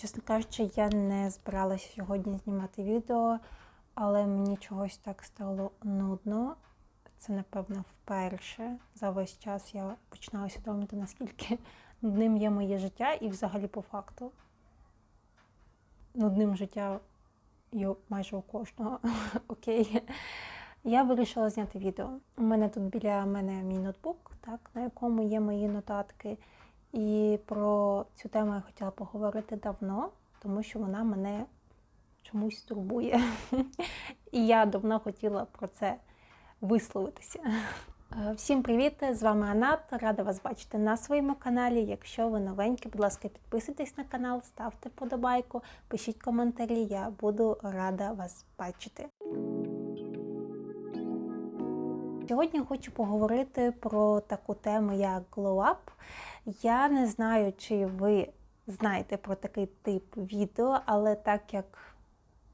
Чесно кажучи, я не збиралася сьогодні знімати відео, але мені чогось так стало нудно. Це, напевно, вперше за весь час я починаю усвідомити, наскільки нудним є моє життя, і взагалі по факту. Нудним життя є майже у кожного. Окей. Я вирішила зняти відео. У мене тут біля мене мій ноутбук, так, на якому є мої нотатки. І про цю тему я хотіла поговорити давно, тому що вона мене чомусь турбує. І я давно хотіла про це висловитися. Е, Всім привіт! З вами Анат. Рада вас бачити на своєму каналі. Якщо ви новенькі, будь ласка, підписуйтесь на канал, ставте подобайку, пишіть коментарі. Я буду рада вас бачити. Сьогодні хочу поговорити про таку тему, як Glow Up. Я не знаю, чи ви знаєте про такий тип відео, але так як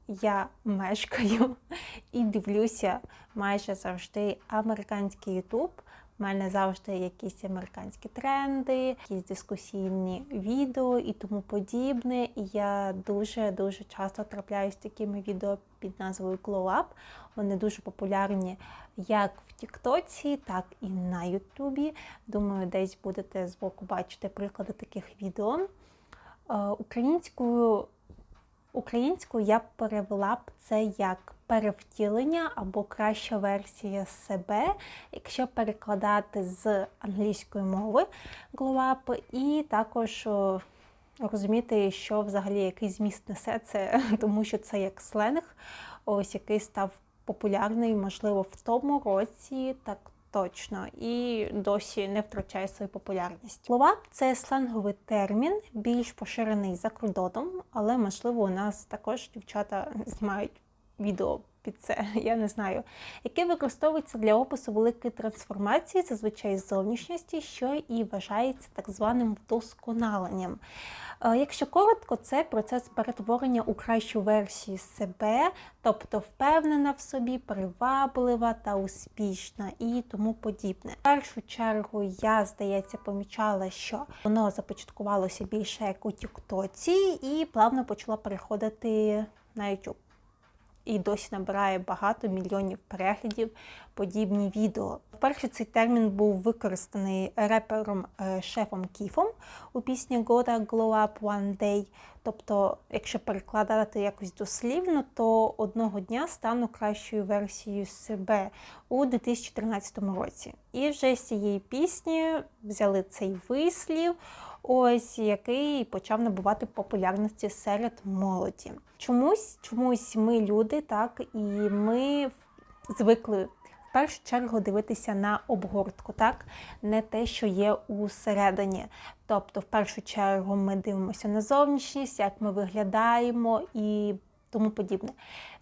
я мешкаю і дивлюся майже завжди американський YouTube, у мене завжди якісь американські тренди, якісь дискусійні відео і тому подібне. І я дуже-дуже часто трапляюсь з такими відео під назвою Glow Up. Вони дуже популярні як в Тіктоці, так і на Ютубі. Думаю, десь будете збоку бачити приклади таких відео. Е, Українською Українською я перевела б це як перевтілення або краща версія себе, якщо перекладати з англійської мови glow і також розуміти, що взагалі який зміст несе це, тому що це як сленг, ось який став популярний, можливо, в тому році, так точно, і досі не втрачає свою популярність. Лова це сленговий термін, більш поширений за кордоном, але можливо у нас також дівчата знімають відео під це, я не знаю, яке використовується для опису великої трансформації, зазвичай зовнішньості, що і вважається так званим вдосконаленням. Е, Якщо коротко, це процес перетворення у кращу версію себе, тобто впевнена в собі, приваблива та успішна і тому подібне. В першу чергу я, здається, помічала, що воно започаткувалося більше як у Тіктоці і плавно почало переходити на YouTube і досі набирає багато мільйонів переглядів подібні відео. Вперше цей термін був використаний репером е, Шефом Кіфом у пісні Gotta Glow Up One Day. Тобто, якщо перекладати якось дослівно, то одного дня стану кращою версією себе у 2013 році. І вже з цієї пісні взяли цей вислів ось який почав набувати популярності серед молоді. Чомусь, чомусь ми люди, так і ми звикли. В першу чергу дивитися на обгортку, так не те, що є усередині. Тобто, в першу чергу, ми дивимося на зовнішність, як ми виглядаємо і тому подібне.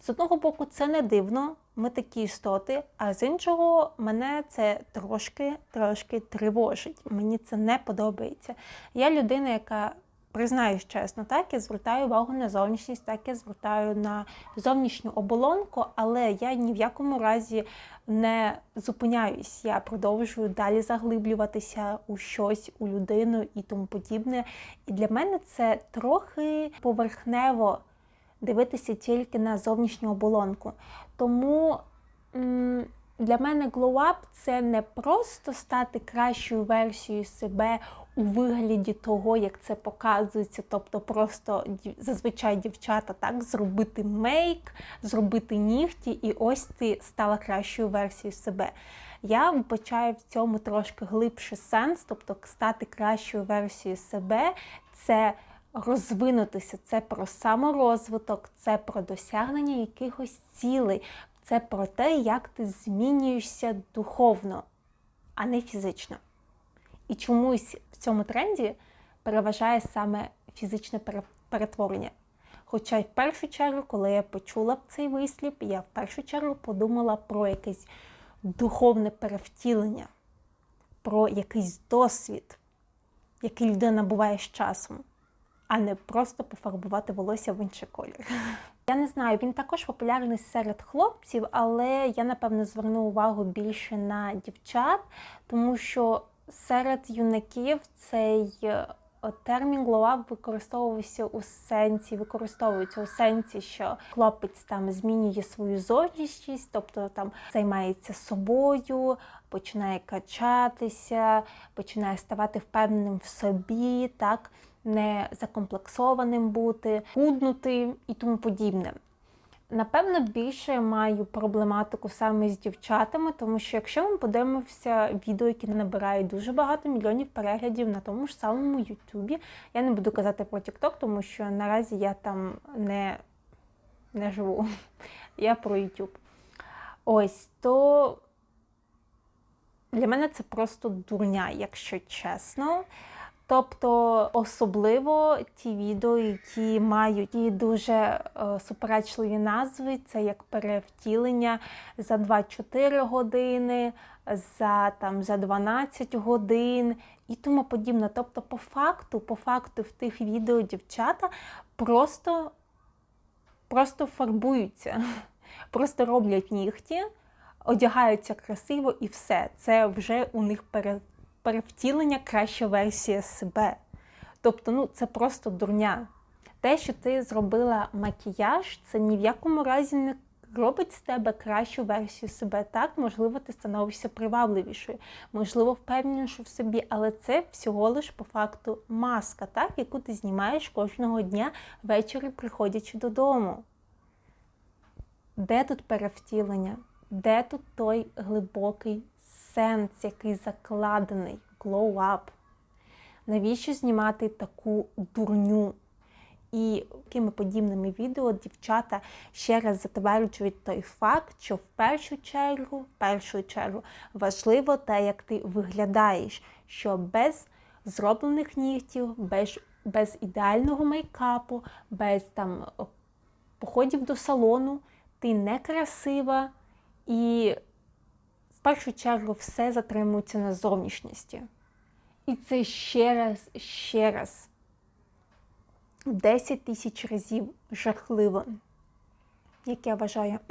З одного боку, це не дивно, ми такі істоти, а з іншого, мене це трошки трошки тривожить. Мені це не подобається. Я людина, яка признаюсь чесно, так я звертаю увагу на зовнішність, так я звертаю на зовнішню оболонку, але я ні в якому разі не зупиняюсь. Я продовжую далі заглиблюватися у щось, у людину і тому подібне. І для мене це трохи поверхнево дивитися тільки на зовнішню оболонку. Тому для мене glow up – це не просто стати кращою версією себе у вигляді того, як це показується, тобто просто зазвичай дівчата так зробити мейк, зробити нігті, і ось ти стала кращою версією себе. Я вбачаю в цьому трошки глибший сенс, тобто стати кращою версією себе це розвинутися, це про саморозвиток, це про досягнення якихось цілей, це про те, як ти змінюєшся духовно, а не фізично. І чомусь в цьому тренді переважає саме фізичне перетворення. Хоча й в першу чергу, коли я почула цей вислів, я в першу чергу подумала про якесь духовне перевтілення, про якийсь досвід, який людина набуває з часом, а не просто пофарбувати волосся в інший колір. Я не знаю, він також популярний серед хлопців, але я напевно зверну увагу більше на дівчат, тому що серед юнаків цей е, термін glow використовувався у сенсі, використовується у сенсі, що хлопець там змінює свою зовнішність, тобто там займається собою, починає качатися, починає ставати впевненим в собі, так, не закомплексованим бути, худнути і тому подібне. Напевно, більше я маю проблематику саме з дівчатами, тому що якщо ми подивимося відео, які набирають дуже багато мільйонів переглядів на тому ж самому Ютубі, я не буду казати про TikTok, тому що наразі я там не, не живу. Я про YouTube. Ось то для мене це просто дурня, якщо чесно. Тобто, особливо ті відео, які мають ті дуже е, суперечливі назви, це як перевтілення за 24 години, за там за 12 годин і тому подібне. Тобто, по факту, по факту в тих відео дівчата просто, просто фарбуються, просто роблять нігті, одягаються красиво і все. Це вже у них перед перевтілення краща версія себе. Тобто, ну це просто дурня. Те, що ти зробила макіяж, це ні в якому разі не робить з тебе кращу версію себе. Так, можливо, ти становишся привабливішою, можливо, впевненішою в собі, але це всього лиш по факту маска, так, яку ти знімаєш кожного дня ввечері, приходячи додому. Де тут перевтілення? Де тут той глибокий сенс, який закладений, glow up. Навіщо знімати таку дурню? І такими подібними відео дівчата ще раз затверджують той факт, що в першу чергу, в першу чергу важливо те, як ти виглядаєш, що без зроблених нігтів, без без ідеального мейкапу, без там походів до салону, ти не красива і першу чергу все затримується на зовнішності. І це ще раз, ще раз, 10 тисяч разів жахливо, як я вважаю,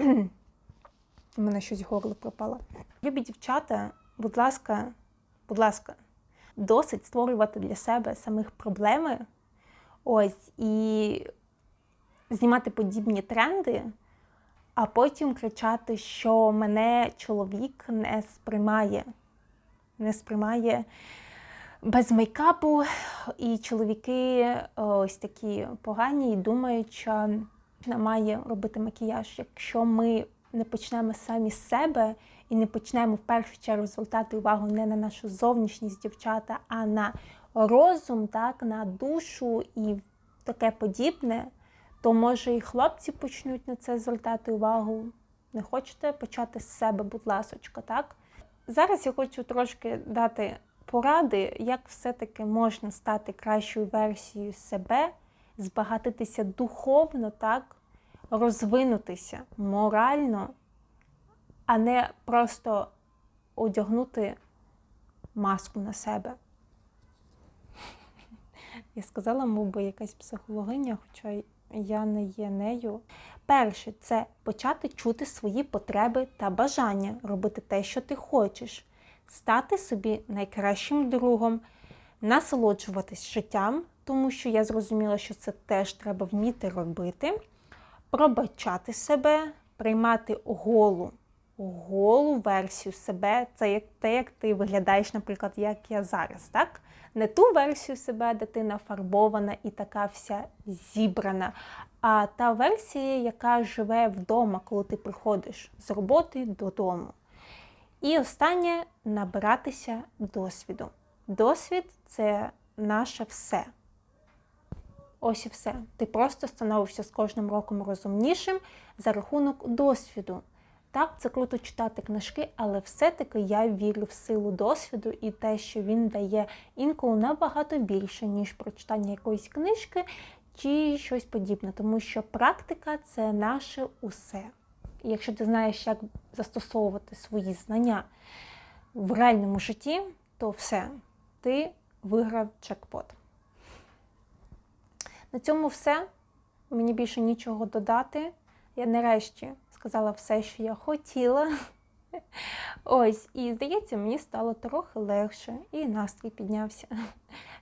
у мене щось горло пропало. Любі дівчата, будь ласка, будь ласка, досить створювати для себе самих проблеми. Ось і знімати подібні тренди а потім кричати, що мене чоловік не сприймає, не сприймає без мейкапу, і чоловіки ось такі погані і думають, що має робити макіяж. Якщо ми не почнемо самі з себе і не почнемо в першу чергу звертати увагу не на нашу зовнішність дівчата, а на розум, так, на душу і таке подібне то може і хлопці почнуть на це звертати увагу. Не хочете почати з себе, будь ласочка, так? Зараз я хочу трошки дати поради, як все-таки можна стати кращою версією себе, збагатитися духовно, так, розвинутися морально, а не просто одягнути маску на себе. Я сказала, мов би, якась психологиня, хоча я не є нею. Перше, це почати чути свої потреби та бажання, робити те, що ти хочеш, стати собі найкращим другом, насолоджуватись життям, тому що я зрозуміла, що це теж треба вміти робити, пробачати себе, приймати голу. Голу версію себе, це як те, як ти виглядаєш, наприклад, як я зараз, так? не ту версію себе, де ти нафарбована і така вся зібрана, а та версія, яка живе вдома, коли ти приходиш з роботи додому. І останнє набиратися досвіду. Досвід це наше все. Ось і все. Ти просто становишся з кожним роком розумнішим за рахунок досвіду. Так, це круто читати книжки, але все-таки я вірю в силу досвіду і те, що він дає інколи набагато більше, ніж прочитання якоїсь книжки чи щось подібне. Тому що практика це наше усе. І якщо ти знаєш, як застосовувати свої знання в реальному житті, то все, ти виграв чекпот. На цьому все. Мені більше нічого додати. Я нарешті сказала все, що я хотіла. Ось, і здається, мені стало трохи легше, і настрій піднявся.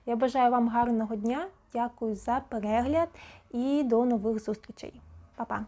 Я бажаю вам гарного дня, дякую за перегляд і до нових зустрічей. Па-па!